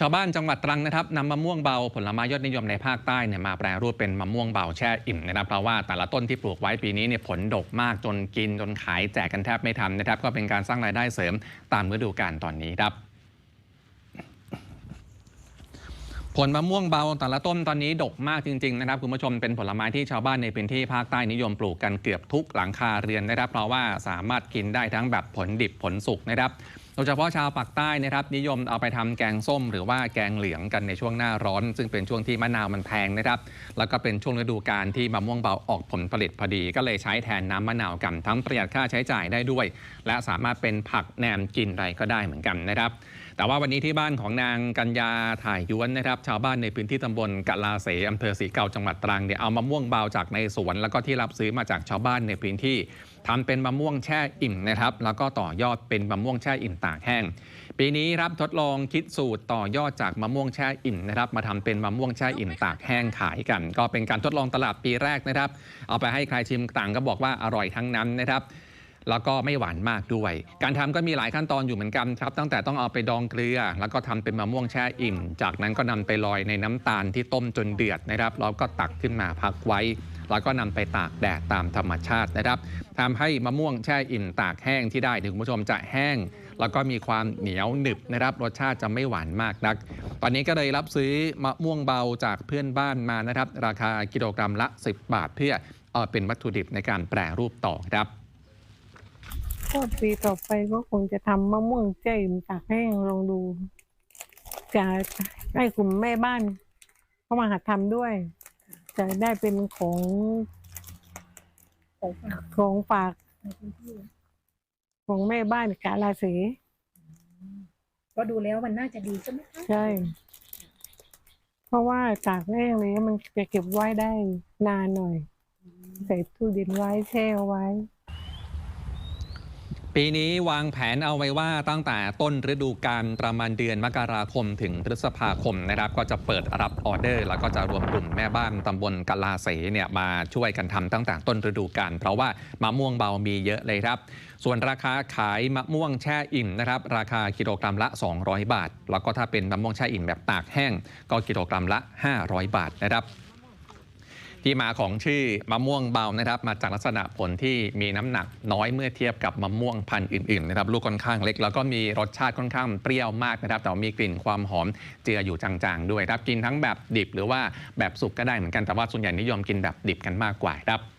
ชาวบ้านจังหวัดตรังนะครับนำมะม่วงเบาผลไม้ยอดนิยมในภาคใต้เนี่ยมาแปรรูปเป็นมะม่วงเบาแช่อิ่มนะครับเพราะว่าแต่ละต้นที่ปลูกไว้ปีนี้เนี่ยผลดกมากจนกินจนขายแจกกันแทบไม่ทันนะครับ ก็เป็นการสร้างรายได้เสริมตามฤดูกาลตอนนี้ครับผลมะม่วงเบาแต่ละต้นตอนนี้ดกมากจริงๆนะครับคุณผู้ชมเป็นผลไม้ที่ชาวบ้านในพื้นที่ภาคใต้นิยมปลูกกันเกือบทุกหลังคาเรือนนะครับเพราะว่าสามารถกินได้ทั้งแบบผลดิบผลสุกนะครับ โดยเฉพาะชาวปากใต้นะครับนิยมเอาไปทำแกงส้ม หรือว่าแกงเหลืองกันในช่วงหน้าร้อน ซึ่งเป็นช่วงที่มะนาวมันแพงนะครับ แล้วก็เป็นช่วงฤดูกาลที่มะม่วงเบาออกผลผลิตพอดี ก็เลยใช้แทนน้ำมะนาวกันทั้งประหยัดค่าใช้จ่ายได้ด้วย และสามารถเป็นผักแหนมกินอะไรก็ได้เหมือนกันนะครับ แต่ว่าวันนี้ที่บ้านของนางกัญญาถ่ายย้วนนะครับ ชาวบ้านในพื้นที่ตำบลกะลาเสอำเภอสีเก่าจังหวัดตรังเนี่ยเอามะม่วงเบาจากในสวน แล้วก็ที่รับซื้อมาจากชาวบ้านในพื้นที่ทำเป็นมะม่วงแช่อิ่มนะครับ แล้วก็ต่อยอดเป็นมะม่วงแช่อิ่มตากแห้ง ปีนี้รับทดลองคิดสูตรต่อยอดจากมะม่วงแช่อิ่มนะครับมาทำเป็นมะม่วงแช่อิ่มตากแห้งขายกัน ก็เป็นการทดลองตลาดปีแรกนะครับ เอาไปให้ใครชิมต่างก็บอกว่าอร่อยทั้งนั้นนะครับแล้วก็ไม่หวานมากด้วย การทำก็มีหลายขั้นตอนอยู่เหมือนกันครับ ตั้งแต่ต้องเอาไปดองเกลือ แล้วก็ทำเป็นมะม่วงแช่อิ่ม จากนั้นก็นำไปลอยในน้ำตาลที่ต้มจนเดือดนะครับ แล้วก็ตักขึ้นมาพักไว้ แล้วก็นำไปตากแดดตามธรรมชาตินะครับทำให้มะม่วงแช่อิ่มตากแห้งที่ได้ถึงคุณผู้ชมจะแห้ง แล้วก็มีความเหนียวหนึบนะครับรสชาติจะไม่หวานมากนัก ตอนนี้ก็เลยรับซื้อมะม่วงเบาจากเพื่อนบ้านมานะครับ ราคากิโลกรัมละ 10 บาท เพื่อเอาเป็นวัตถุดิบในการแปรรูปต่อครับก็ปีต่อไปก็คงจะทำมะม่วงแจ่มตากแห้งลองดู จะให้กลุ่มแม่บ้านเข้ามาหัดทำด้วย จะได้เป็นของของฝากของฝากในพื้นที่ของแม่บ้านกาลาสีก็ดูแล้วมันน่าจะดีใช่ไหมคะใช่ เพราะว่าตากแห้งเลยมันจะเก็บไว้ได้นานหน่อย ใส่ตู้เย็นไว้แช่เอาไว้ ปีนี้วางแผนเอาไว้ว่าตั้งแต่ต้นฤดูกาลประมาณเดือนมกราคมถึงพฤษภาคมนะครับ ก็จะเปิดรับออเดอร์ แล้วก็จะรวมกลุ่มแม่บ้านตำบลกะลาเสเนี่ยมาช่วยกันทำตั้งแต่ต้นฤดูกาลเพราะว่ามะม่วงเบามีเยอะเลยครับ ส่วนราคาขายมะม่วงแช่อิ่มนะครับ ราคากิโลกรัมละ 200 บาท แล้วก็ถ้าเป็นมะม่วงแช่อิ่มแบบตากแห้ง ก็กิโลกรัมละ 500 บาทนะครับ ที่มาของชื่อมะม่วงเบานะครับ มาจากลักษณะผลที่มีน้ำหนักน้อยเมื่อเทียบกับมะม่วงพันธุ์อื่นๆนะครับลูกค่อนข้างเล็ก แล้วก็มีรสชาติค่อนข้างเปรี้ยวมากนะครับ แต่ว่ามีกลิ่นความหอมเจืออยู่จางๆ ด้วยครับกินทั้งแบบดิบหรือว่าแบบสุกก็ได้เหมือนกันแต่ว่าส่วนใหญ่นิยมกินแบบดิบกันมากกว่าครับ